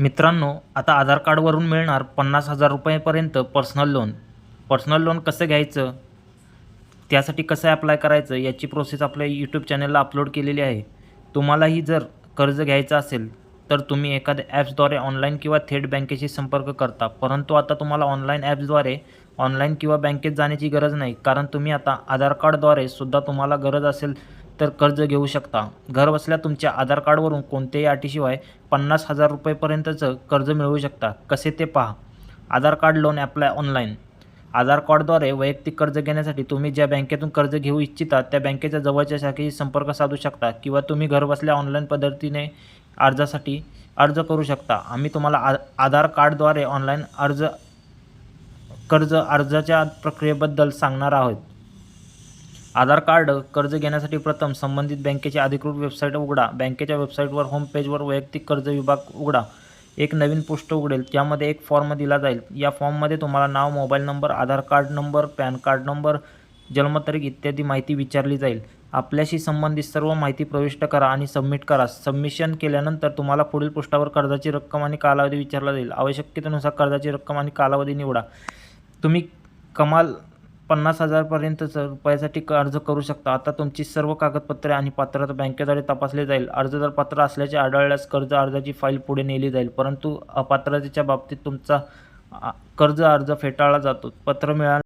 मित्रांनो आता आधार कार्डवरून मिळणार पन्नास हजार रुपयेपर्यंत पर्सनल लोन. पर्सनल लोन कसं घ्यायचं? त्यासाठी कसं ॲप्लाय करायचं? याची प्रोसेस आपल्या यूट्यूब चॅनलला अपलोड केलेली आहे. तुम्हालाही जर कर्ज घ्यायचं असेल तर तुम्ही एखाद्या ॲप्सद्वारे ऑनलाईन किंवा थेट बँकेशी संपर्क करता. परंतु आता तुम्हाला ऑनलाईन ॲप्सद्वारे ऑनलाईन किंवा बँकेत जाण्याची गरज नाही कारण तुम्ही आता आधार कार्डद्वारे सुद्धा तुम्हाला गरज असेल तर कर्ज घेऊ शकता. घरबसल्या तुमच्या आधार कार्डवरून कोणत्याही अटीशिवाय पन्नास हजार रुपयेपर्यंतचं कर्ज मिळवू शकता. कसे ते पहा. Aadhaar card loan apply online. Aadhaar कार्डद्वारे वैयक्तिक कर्ज घेण्यासाठी तुम्ही ज्या बँकेतून कर्ज घेऊ इच्छिता त्या बँकेच्या जवळच्या शाखेशी संपर्क साधू शकता किंवा तुम्ही घरबसल्या ऑनलाईन पद्धतीने अर्जासाठी अर्ज करू शकता. आम्ही तुम्हाला आ आधार कार्डद्वारे ऑनलाईन अर्ज कर्ज अर्जाच्या प्रक्रियेबद्दल सांगणार आहोत. आधार कार्ड कर्ज घेण्यासाठी प्रथम संबंधित बँकेची अधिकृत वेबसाईट उघडा. बँकेच्या वेबसाईटवर होम पेजवर वैयक्तिक कर्ज विभाग उघडा. एक नवीन पृष्ठ उघडेल. त्यामध्ये एक फॉर्म दिला जाईल. या फॉर्ममध्ये तुम्हाला नाव mobile number Aadhaar card number PAN card number जन्मतारीख इत्यादी माहिती विचारली जाईल. आपल्याशी संबंधित सर्व माहिती प्रविष्ट करा आणि सबमिट करा. सबमिशन केल्यानंतर तुम्हाला पुढील पृष्ठावर कर्जाची रक्कम आणि कालावधी विचारला जाईल. आवश्यकतेनुसार कर्जाची रक्कम आणि कालावधी निवडा. तुम्ही कमाल पन्नास हजारपर्यंतचं रुपयासाठी अर्ज करू शकता आता तुमची सर्व कागदपत्रे आणि पात्रता बँकेद्वारे तपासले जाईल. अर्जदार पात्र असल्याचे आढळल्यास कर्ज अर्जाची फाईल पुढे नेली जाईल परंतु अपात्रतेच्या बाबतीत तुमचा कर्ज अर्ज फेटाळला जातो. पत्र मिळा